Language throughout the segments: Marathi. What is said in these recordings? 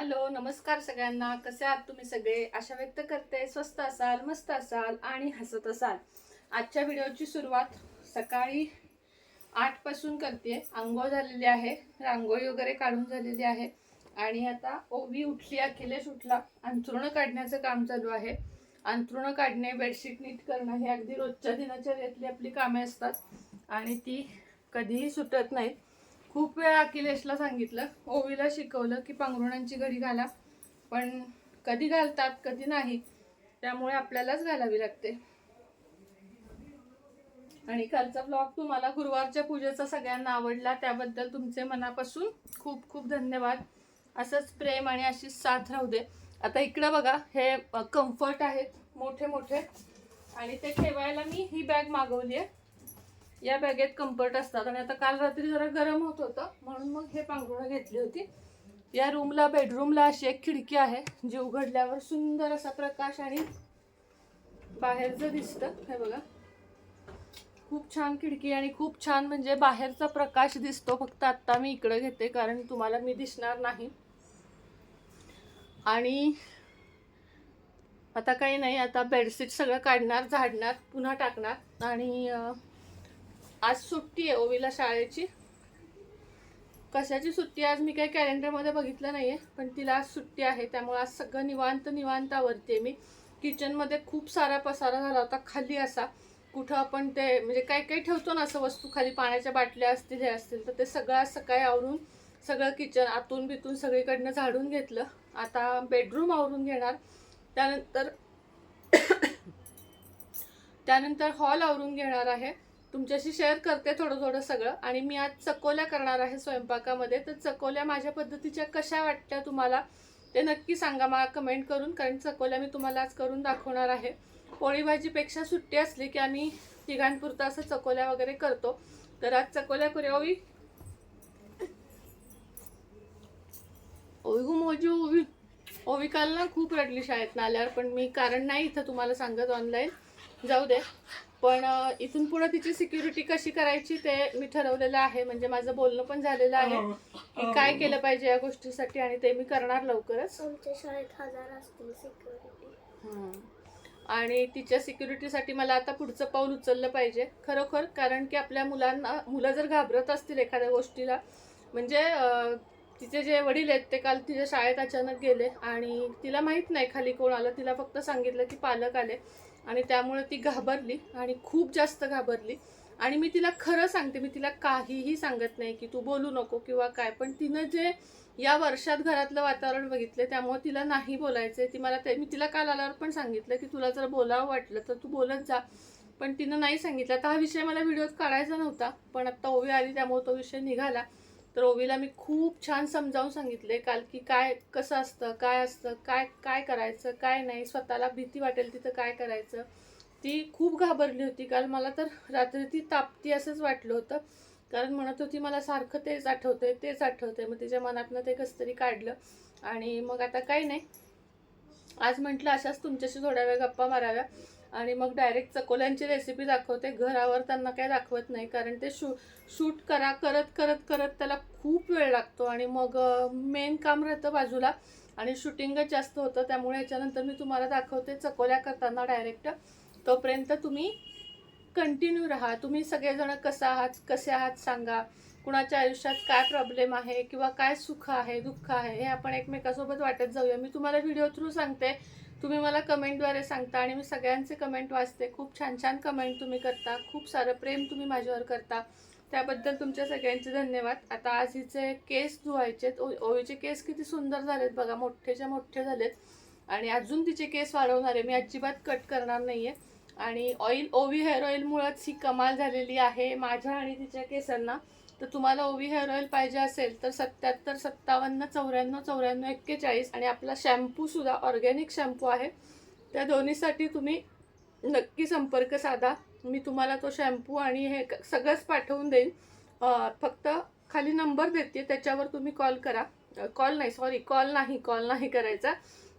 हॅलो नमस्कार सगळ्यांना. कसे आहात तुम्ही सगळे? आशा व्यक्त करते. स्वस्त असाल मस्त असाल आणि हसत असाल. आजच्या व्हिडिओची सुरुवात सकाळी आठपासून करते आंघोळ झालेली आहे. रांगोळी वगैरे काढून झालेली आहे. आणि आता ओवी उठली अखिलेश उठला. अंथरुणं काढण्याचं काम चालू आहे. अंथरुणं काढणे बेडशीट नीट करणं हे अगदी रोजच्या दिनचर्यातली आपली कामे असतात. आणि ती कधीही सुटत नाहीत. खूप वेळा अखिलेशला सांगितलं ओवीला शिकवलं की पांघरुणांची घडी घाला. पण कधी घालतात कधी नाही त्यामुळे आपल्यालाच घालावी लागते. आणि कालचा ब्लॉग तुम्हाला गुरुवारच्या पूजेचा सगळ्यांना आवडला त्याबद्दल तुमचे मनापासून खूप खूप धन्यवाद. असंच प्रेम आणि अशीच साथ राहू दे. आता इकडं बघा हे कम्फर्ट आहेत मोठे मोठे. आणि ते ठेवायला मी ही बॅग मागवली आहे या बॅगेत कम्फर्ट असतात. आणि आता काल रात्री जरा गरम होत होतं. म्हणून मग हे पांघरुणं घेतली होती. या रूमला बेडरूमला अशी एक खिडकी आहे जी उघडल्यावर सुंदर असा प्रकाश आणि बाहेरचं दिसतं. हे बघा. खूप छान खिडकी आणि खूप छान म्हणजे बाहेरचा प्रकाश दिसतो. फक्त आत्ता मी इकडे घेते कारण तुम्हाला मी दिसणार नाही. आणि आता काही नाही. आता बेडशीट सगळं काढणार झाडणार पुन्हा टाकणार. आणि आज सुट्टी आहे ओवीला शाळेची. कशाची सुट्टी आज मी काही कॅलेंडरमध्ये बघितलं नाही आहे पण तिला आज सुट्टी आहे. त्यामुळे आज सगळं निवांत निवांत आवरते मी. किचनमध्ये खूप सारा पसारा झाला होता खाली असा. कुठं आपण ते म्हणजे काही काही ठेवतो ना असं वस्तू खाली पाण्याच्या बाटल्या असतील हे असतील तर ते सगळं आज सकाळी आवरून सगळं किचन आतून बितून सगळीकडनं झाडून घेतलं. आता बेडरूम आवरून घेणार. त्यानंतर त्यानंतर हॉल आवरून घेणार आहे. तुमच्याशी शेअर करते थोडं थोडं सगळं. आणि मी आज चकोल्या करणार आहे स्वयंपाकामध्ये. तर चकोल्या माझ्या पद्धतीच्या कशा वाटल्या तुम्हाला ते नक्की सांगा मला कमेंट करून. कारण चकोल्या मी तुम्हाला आज करून दाखवणार आहे. पोळी भाजीपेक्षा सुट्टी असली की आम्ही तिघांपुरतं असं चकोल्या वगैरे करतो. तर आज चकोल्या करूया. ओवी. मोजी ओवी. ओवी काल ना खूप रडली शाळेत आल्यावर पण मी कारण नाही इथं तुम्हाला सांगत ऑनलाईन जाऊ दे. पण इथून पुढे तिची सिक्युरिटी कशी करायची ते मी ठरवलेलं आहे. म्हणजे माझं बोलणं पण झालेलं आहे की काय केलं पाहिजे या गोष्टीसाठी आणि ते मी करणार लवकरच. आमच्या शाळेत हजार असतील सिक्युरिटी हम्म. आणि तिच्या सिक्युरिटीसाठी मला आता पुढचं पाऊल उचललं पाहिजे खरोखर. कारण की आपल्या मुलांना मुलं जर घाबरत असतील एखाद्या गोष्टीला म्हणजे तिचे जे वडील आहेत ते काल तिच्या शाळेत अचानक गेले आणि तिला माहीत नाही खाली कोण आलं. तिला फक्त सांगितलं की पालक आले. आणि त्यामुळे ती घाबरली आणि खूप जास्त घाबरली. आणि मी तिला खरं सांगते मी तिला काहीही सांगत नाही की तू बोलू नको किंवा काय पण तिनं जे या वर्षात घरातलं वातावरण बघितलं त्यामुळे तिला नाही बोलायचं ती मला ते मी तिला काल आल्यावर पण सांगितलं की तुला जर बोलावं वाटलं तर तू बोलत जा. पण तिनं नाही सांगितलं. आता हा विषय मला व्हिडिओत काढायचा नव्हता पण आत्ता ओवी आली त्यामुळे तो विषय निघाला. तर ओवीला मी खूप छान समजावून सांगितले काल की काय कसं असतं काय असतं काय काय करायचं काय नाही स्वतःला भीती वाटेल तिथं काय करायचं. ती खूप घाबरली होती काल मला तर रात्री ती तापती असंच वाटलं होतं. कारण म्हणत होती मला सारखं तेच आठवतंय तेच आठवतंय. मग तिच्या मनातनं ते कसं तरी काढलं. आणि मग आता काही नाही. आज म्हटलं अशाच तुमच्याशी थोड्या वेळ गप्पा माराव्या. आणि मग डायरेक्ट चकोल्यांची रेसिपी दाखवते. घरावर त्यांना काय दाखवत नाही कारण ते शू शूट करा करत करत करत त्याला खूप वेळ लागतो. आणि मग मेन काम राहतं बाजूला. आणि शूटिंगच जास्त होतं त्यामुळे याच्यानंतर मी तुम्हाला दाखवते चकोल्या करताना डायरेक्ट तोपर्यंत तुम्ही कंटिन्यू राहा. तुम्ही सगळेजण कसं आहात कसे आहात सांगा. कुणाच्या आयुष्यात काय प्रॉब्लेम आहे किंवा काय सुख आहे दुःख आहे हे आपण एकमेकासोबत वाटत जाऊया. मी तुम्हाला व्हिडिओ थ्रू सांगते. तुम्ही मला कमेंटद्वारे सांगता आणि मी सगळ्यांचे कमेंट वाचते. खूप छान छान कमेंट तुम्ही करता. खूप सारं प्रेम तुम्ही माझ्यावर करता. त्याबद्दल तुमच्या सगळ्यांचे धन्यवाद. आता आज हिचे केस धुवायचे ओवीचे केस किती सुंदर झालेत बघा. मोठेच्या मोठे झालेत. आणि अजून तिचे केस वाढवणार आहे. मी अजिबात कट करणार नाही आहे आणि ऑइल ओवी हेअर ऑईलमुळंच ही कमाल झालेली आहे. माझ्या आणि तिच्या केसांना. तर तुम्हाला ओवी हेअर ऑइल पाहिजे असेल तर सत्याहत्तर सत्तावन्न चौऱ्याण्णव चौऱ्याण्णव एक्केचाळीस आणि आपला शॅम्पूसुद्धा ऑर्गॅनिक शॅम्पू आहे. त्या दोन्हीसाठी तुम्ही नक्की संपर्क साधा. मी तुम्हाला तो शॅम्पू आणि हे सगळंच पाठवून देईन. फक्त खाली नंबर देते त्याच्यावर तुम्ही कॉल करा. कॉल नाही सॉरी कॉल नाही कॉल नाही करायचा.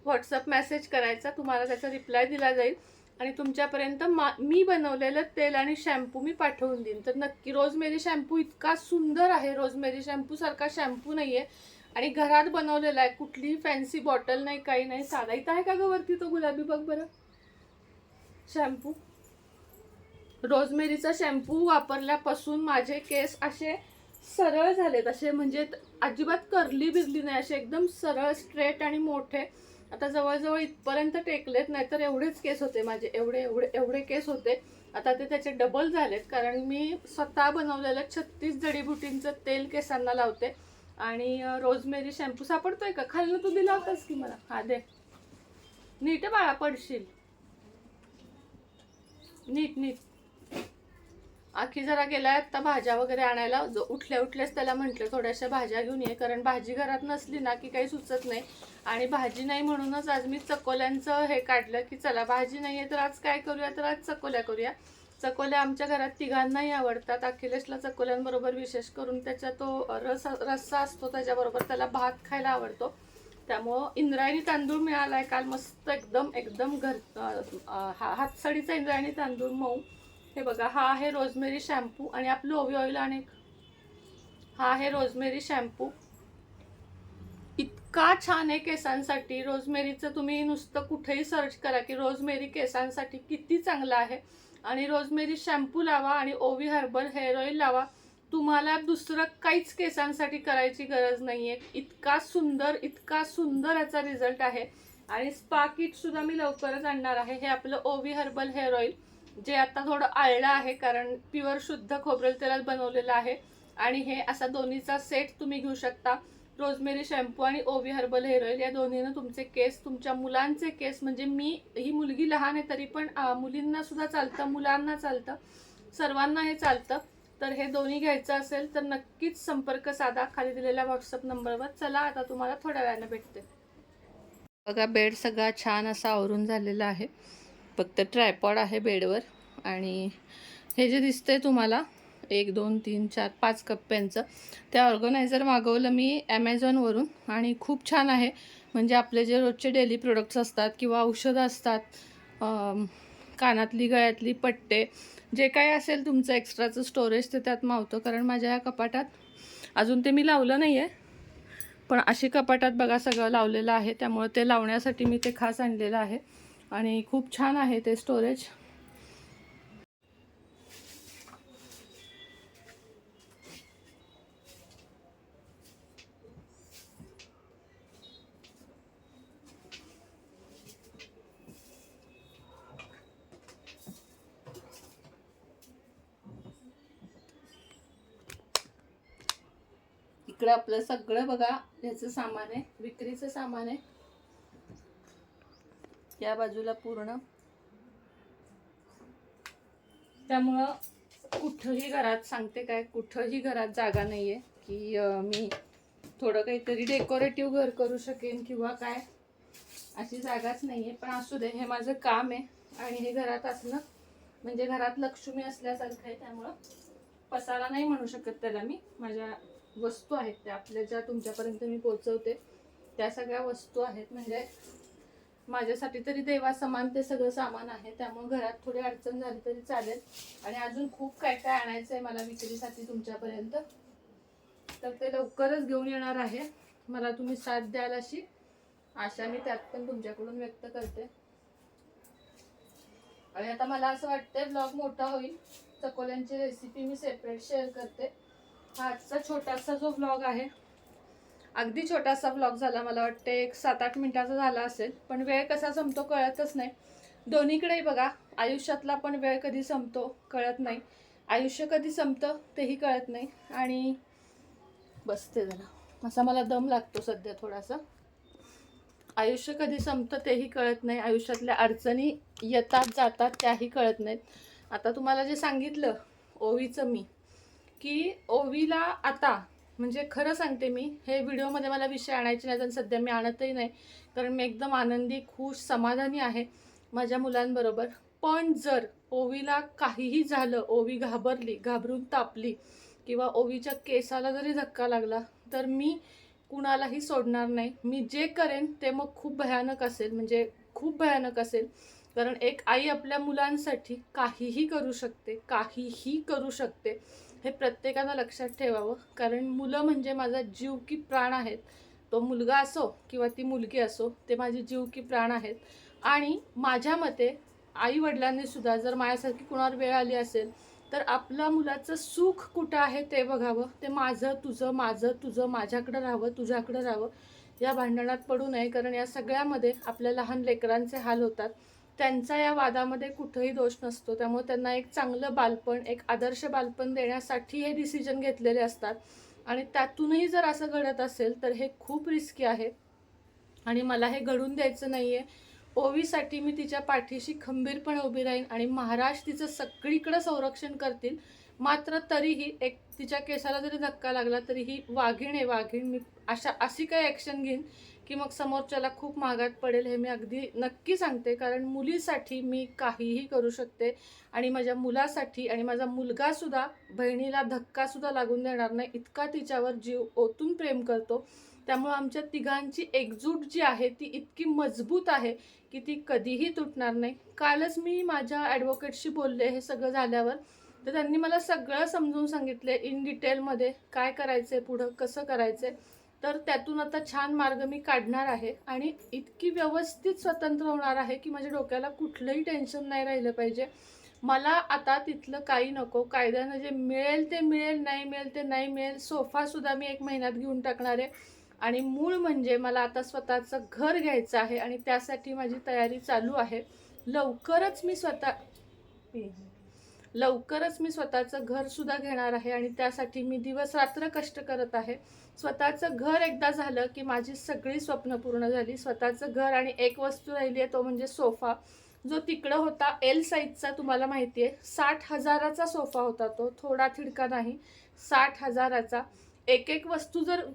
व्हॉट्सअप मेसेज करायचा तुम्हाला त्याचा रिप्लाय दिला जाईल. आणि तुमच्यापर्यंत मा मी बनवलेलं तेल आणि शॅम्पू मी पाठवून देईन. तर नक्की रोजमेरी शॅम्पू इतका सुंदर आहे. रोजमेरी शॅम्पूसारखा शॅम्पू नाही आहे आणि घरात बनवलेला आहे. कुठलीही फॅन्सी बॉटल नाही काही नाही. साधा इथं आहे का ग वरती तो गुलाबी? बघ बरं. शॅम्पू. रोजमेरीचा शॅम्पू वापरल्यापासून माझे केस असे सरळ झालेत. असे म्हणजे अजिबात करली बिरली नाही. असे एकदम सरळ स्ट्रेट आणि मोठे. आता जवळजवळ इथपर्यंत टेकलेत नाहीतर एवढेच केस होते माझे एवढे एवढे एवढे केस होते. आता ते त्याचे डबल झालेत कारण मी स्वतः बनवलेलं छत्तीस जडीबुटींचं तेल केसांना लावते. आणि रोजमेरी शॅम्पू सापडतोय का? खाल्लं तू दिला होतास की मला? हा दे. नीट बाळा पडशील. नीट नीट. आखी जरा गेलाय आता भाज्या वगैरे आणायला. जो उठल्या उठल्याच त्याला म्हटलं थोड्याशा भाज्या घेऊन ये. कारण भाजी घरात नसली ना की काही सुचत नाही. आणि भाजी नाही म्हणूनच आज मी चकोल्यांचं हे काढलं की चला भाजी नाही आहे तर आज काय करूया? तर आज चकोल्या करूया. चकोल्या आमच्या घरात तिघांनाही आवडतात. अखिलेशला चकोल्यांबरोबर विशेष करून त्याचा तो रस रस्सा असतो त्याच्याबरोबर त्याला भात खायला आवडतो. त्यामुळं इंद्रायणी तांदूळ मिळाला आहे काल मस्त एकदम एकदम घर हा हातसडीचा इंद्रायणी तांदूळ मऊ. हे बघा हा आहे रोजमेरी शॅम्पू आणि आपलं ओवी ऑइल आणि हा आहे रोजमेरी शॅम्पू. इतका छान आहे केसांसाठी. रोजमेरीचं तुम्ही नुसतं कुठेही सर्च करा की रोजमेरी केसांसाठी किती चांगला आहे. आणि रोजमेरी शॅम्पू लावा आणि ओवी हर्बल हेअर ऑइल लावा. तुम्हाला दुसरं काहीच केसांसाठी करायची गरज नाही आहे इतका सुंदर इतका सुंदर याचा रिझल्ट आहे. आणि स्पा किटसुद्धा मी लवकरच आणणार आहे. हे आपलं ओवी हर्बल हेअर ऑइल. जे आता थोडं आळलं आहे कारण प्युअर शुद्ध खोबरेल तेलात बनवलेलं आहे. आणि हे असा दोन्हीचा सेट तुम्ही घेऊ शकता. रोजमेरी शॅम्पू आणि ओवी हर्बल हेअर ऑइल या दोन्हीनं तुमचे केस तुमच्या मुलांचे केस म्हणजे मी ही मुलगी लहान आहे तरी पण मुलींना सुद्धा चालतं मुलांना चालतं सर्वांना हे चालतं. तर हे दोन्ही घ्यायचं असेल तर नक्कीच संपर्क साधा. खाली दिलेल्या व्हॉट्सअप नंबरवर चला आता तुम्हाला थोड्या वेळानं भेटते. बघा बेड सगळा छान असा आवरून झालेला आहे. फक्त ट्रायपॉड आहे बेडवर आणि हे जे दिसतंय तुम्हाला एक दोन तीन चार पाच कप्प्यांचं ते ऑर्गनायझर मागवलं मी ॲमेझॉनवरून आणि खूप छान आहे. म्हणजे आपले जे रोजचे डेली प्रोडक्ट्स असतात किंवा औषधं असतात कानातली गळ्यातली पट्टे जे काही असेल तुमचं एक्स्ट्राचं स्टोरेज ते त्यात मावतं. कारण माझ्या या कपाटात अजून ते मी लावलं नाही आहे पण अशी कपाटात बघा सगळं लावलेलं आहे. त्यामुळे ते लावण्यासाठी मी ते खास आणलेलं आहे. आणि खूप छान आहे ते स्टोरेज इकडं आपलं सगळं बघा ह्याचं सामान आहे विक्रीचं सामान आहे. या बाजूला पूर्ण. त्यामुळं कुठंही घरात सांगते काय कुठंही घरात जागा नाही आहे की मी थोडं काहीतरी डेकोरेटिव्ह घर करू शकेन किंवा काय अशी जागाच नाही आहे पण असू दे हे माझं काम आहे आणि हे घरात असणं म्हणजे घरात लक्ष्मी असल्यासारखं आहे त्यामुळं पसारा नाही म्हणू शकत त्याला मी. माझ्या वस्तू आहेत त्या आपल्या ज्या तुमच्यापर्यंत मी पोचवते त्या सगळ्या वस्तू आहेत. म्हणजे माझ्यासाठी तरी देवा समान ते सगळं सामान आहे. त्यामुळे घरात थोडी अडचण झाली तरी चालेल. आणि अजून खूप काय काय आणायचं आहे मला विक्रीसाठी तुमच्यापर्यंत. तर ते लवकरच घेऊन येणार आहे. मला तुम्ही साथ द्याल अशी आशा मी त्यात पण तुमच्याकडून व्यक्त करते. आणि आता मला असं वाटतंय ब्लॉग मोठा होईल. चकोल्यांची रेसिपी मी सेपरेट शेअर करते. हा आजचा छोटासा जो ब्लॉग आहे अगदी छोटासा व्लॉग झाला मला वाटते एक सात आठ मिनटाचा झाला असेल पण वेळ कसा संपतो कळतच नाही. दोन्हीकडेही बघा आयुष्यातला पण वेळ कधी संपतो कळत नाही. आयुष्य कधी संपतं तेही कळत नाही. आणि बसते जरा. असा मला दम लागतो सध्या थोडासा. आयुष्य कधी संपतं तेही कळत नाही. आयुष्यातल्या अडचणी येतात जातात त्याही कळत नाहीत. आता तुम्हाला जे सांगितलं ओवीचं मी की ओवीला आता म्हणजे खरं सांगते मी हे व्हिडिओमध्ये मला विषय आणायचे नाही तर सध्या मी आणतही नाही. कारण मी एकदम आनंदी खुश समाधानी आहे माझ्या मुलांबरोबर. पण जर ओवीला काहीही झालं ओवी घाबरली घाबरून तापली किंवा ओवीच्या केसाला जरी धक्का लागला तर मी कुणालाही सोडणार नाही. मी जे करेन ते मग खूप भयानक असेल म्हणजे खूप भयानक असेल. कारण एक आई आपल्या मुलांसाठी काहीही करू शकते काहीही करू शकते. हे प्रत्येकानं लक्षात ठेवावं. कारण मुलं म्हणजे माझा जीव की प्राण आहेत. तो मुलगा असो किंवा ती मुलगी असो ते माझे जीव की प्राण आहेत. आणि माझ्या मते आई वडिलांनी सुद्धा जर माझ्यासारखी कुणावर वेळ आली असेल तर आपल्या मुलाचं सुख कुठं आहे ते बघावं. ते माझं तुझं माझं तुझं माझ्याकडं राहावं तुझ्याकडं राहावं. या भांडणात पडू नये कारण या सगळ्यामध्ये आपल्या लहान लेकरांचे हाल होतात. त्यांचा या वादामध्ये कुठंही दोष नसतो. त्यामुळे त्यांना एक चांगलं बालपण एक आदर्श बालपण देण्यासाठी हे डिसिजन घेतलेले असतात. आणि त्यातूनही जर असं घडत असेल तर हे खूप रिस्की आहे. आणि मला हे घडून द्यायचं नाही आहे ओवीसाठी मी तिच्या पाठीशी खंबीरपणे उभी राहीन आणि महाराज तिचं सगळीकडं संरक्षण करतील. मात्र तरीही एक तिच्या केसाला जरी धक्का लागला तरीही वाघीण आहे वाघीण. मी अशा अशी काही ॲक्शन घेईन की मग समोरच्याला खूप महागात पडेल हे मी अगदी नक्की सांगते. कारण मुलीसाठी मी काहीही करू शकते आणि माझ्या मुलासाठी आणि माझा मुलगासुद्धा बहिणीला धक्कासुद्धा लागून देणार नाही. इतका तिच्यावर जीव ओतून प्रेम करतो. त्यामुळं आमच्या तिघांची एकजूट जी आहे ती इतकी मजबूत आहे की ती कधीही तुटणार नाही. कालच मी माझ्या ॲडव्होकेटशी बोलले हे सगळं झाल्यावर. तर त्यांनी मला सगळं समजून सांगितले इन डिटेलमध्ये काय करायचं आहे पुढं? कसं करायचं आहे तर त्यातून आता छान मार्ग मी काढणार आहे आणि इतकी व्यवस्थित स्वतंत्र होणार आहे की माझ्या डोक्याला कुठलंही टेन्शन नाही राहिलं पाहिजे. मला आता तिथलं काही नको. कायद्यानं जे मिळेल ते मिळेल नाही मिळेल ते नाही मिळेल सोफासुद्धा मी एक महिन्यात घेऊन टाकणार आहे. आणि मूळ म्हणजे मला आता स्वतःचं घर घ्यायचं आहे आणि त्यासाठी माझी तयारी चालू आहे. लवकरच मी स्वतः लवकरच मी स्वतःचं घरसुद्धा घेणार आहे आणि त्यासाठी मी दिवस रात्र कष्ट करत आहे. स्वतःचं घर एकदा झालं की माझी सगळी स्वप्न पूर्ण झाली. स्वतःचं घर आणि एक वस्तू राहिली आहे तो म्हणजे सोफा. जो तिकडं होता एल साईजचा तुम्हाला माहिती आहे साठ हजाराचा सोफा होता तो. थोडा थिडका नाही. साठ हजाराचा. एक एक वस्तू जर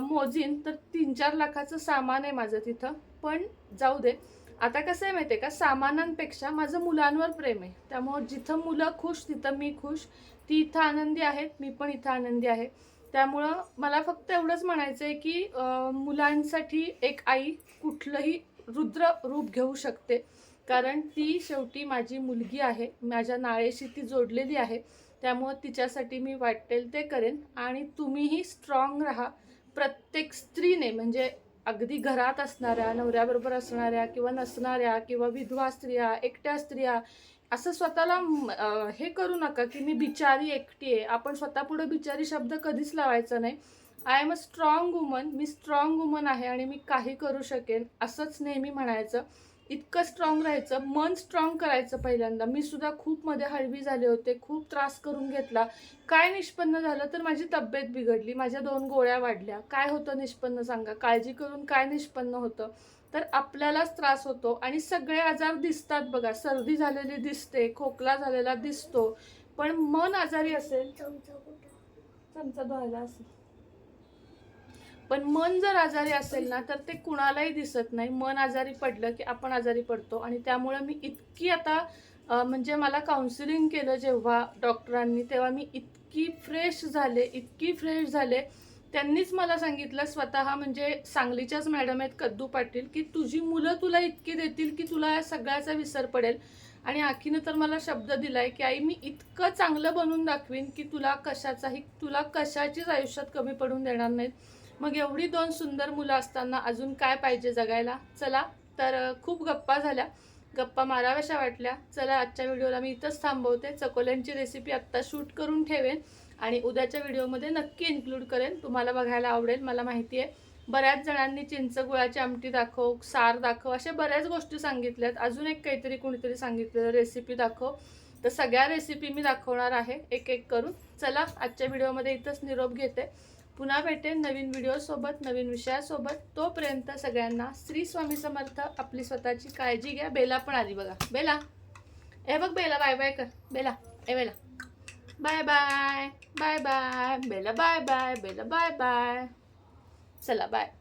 मोजीन तर तीन चार लाखाचं सामान आहे माझं तिथं. पण जाऊ दे. आता कसं आहे माहिती आहे का? सामानांपेक्षा माझं मुलांवर प्रेम आहे. त्यामुळं जिथं मुलं खुश तिथं मी खुश. ती इथं आनंदी आहेत मी पण इथं आनंदी आहे. त्यामुळं मला फक्त एवढंच म्हणायचं आहे की मुलांसाठी एक आई कुठलंही रुद्र रूप घेऊ शकते. कारण ती शेवटी माझी मुलगी आहे माझ्या नाळेशी ती जोडलेली आहे. त्यामुळं तिच्यासाठी मी वाटेल ते करेन. आणि तुम्हीही स्ट्रॉंग राहा. प्रत्येक स्त्रीने म्हणजे अगदी घरात असणाऱ्या नवऱ्याबरोबर असणाऱ्या किंवा नसणाऱ्या किंवा विधवा स्त्रिया एकट्या स्त्रिया असं स्वतःला हे करू नका की मी बिचारी एकटी आहे. आपण स्वतःपुढे बिचारी शब्द कधीच लावायचा नाही. I am a strong woman me strong woman आहे आणि मी काही करू शकेन असंच नेहमी म्हणायचं. इतकं स्ट्रॉंग राहायचं मन स्ट्रॉंग करायचं पहिल्यांदा. मी सुद्धा खूप मध्ये हळवी झाले होते खूप त्रास करून घेतला. काय निष्पन्न झालं तर माझी तब्येत बिघडली माझ्या दोन गोळ्या वाढल्या. काय होतं निष्पन्न सांगा? काळजी करून काय निष्पन्न होतं? तर आपल्यालाच त्रास होतो आणि सगळे आजार दिसतात बघा. सर्दी झालेली दिसते खोकला झालेला दिसतो. पण मन आजारी असेल? चमचा चमचा धुवायला असेल. पण मन जर आजारी असेल ना तर ते कुणालाही दिसत नाही. मन आजारी पडलं की आपण आजारी पडतो. आणि त्यामुळे मी इतकी आता म्हणजे मला काउन्सिलिंग केलं जेव्हा डॉक्टरांनी तेव्हा मी इतकी फ्रेश झाले इतकी फ्रेश झाले. त्यांनीच मला सांगितलं स्वतः म्हणजे सांगलीच्याच मॅडम आहेत कद्दू पाटील की तुझी मुलं तुला इतकी देतील की तुला या सगळ्याचा विसर पडेल. आणि आखीनं तर मला शब्द दिलाय की आई मी इतकं चांगलं बनवून दाखवीन की तुला कशाचाही तुला कशाचीच आयुष्यात कमी पडून देणार नाहीत. मग एवढी दोन सुंदर मुलं असताना अजून काय पाहिजे जगायला? चला तर खूप गप्पा झाल्या. गप्पा माराव्याशा वाटल्या. चला आजच्या व्हिडिओला मी इथंच थांबवते. चकोल्यांची रेसिपी आत्ता शूट करून ठेवेन आणि उद्याच्या व्हिडिओमध्ये नक्की इन्क्लूड करेन. तुम्हाला बघायला आवडेल मला माहिती आहे. बऱ्याच जणांनी चिंच गुळाची आमटी दाखव सार दाखव अशा बऱ्याच गोष्टी सांगितल्यात. अजून एक काहीतरी कुणीतरी सांगितलेलं रेसिपी दाखव. तर सगळ्या रेसिपी मी दाखवणार आहे एक एक करून. चला आजच्या व्हिडिओमध्ये इथंच निरोप घेते. पुन्हा भेटेन नवीन व्हिडिओसोबत नवीन विषयासोबत. तोपर्यंत सगळ्यांना श्री स्वामी समर्थ आपली स्वतःची काळजी घ्या. बेला पण आली बघा. बेला. ए बघ बेला बाय बाय कर. बेला. ए Bela. Bye bye. Bye bye. Bela bye bye. Bela bye bye. चला बाय.